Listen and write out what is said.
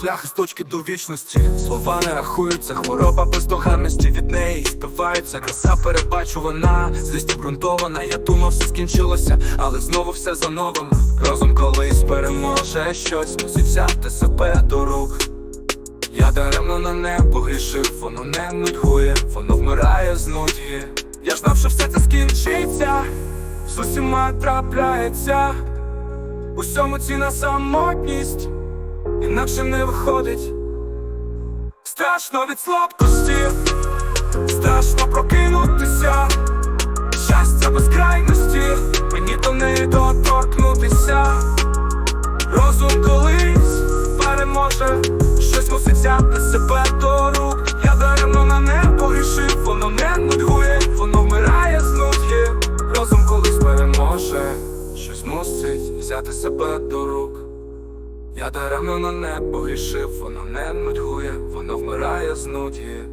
Шлях із точки до вічності, слова не рахуються, хвороба бездоганності від неї збивається, краса перебачувана, злість обґрунтована, я думав, все скінчилося, але знову все за новим. Розум колись переможе щось, мусить взяти себе до рук. Я даремно на небо грішив, воно не нудьгує, воно вмирає з нудьги. Я ж знав, що все це скінчиться, з усіма трапляється, усьому ціна самотність, інакше не виходить. Страшно від слабкості, страшно прокинутися, щастя безкрайності, мені до неї доторкнутися. Розум колись переможе, щось мусить взяти себе до щось взяти себе до рук. Я даремно на небо грішив, воно не нудьгує, воно вмирає з нудьги.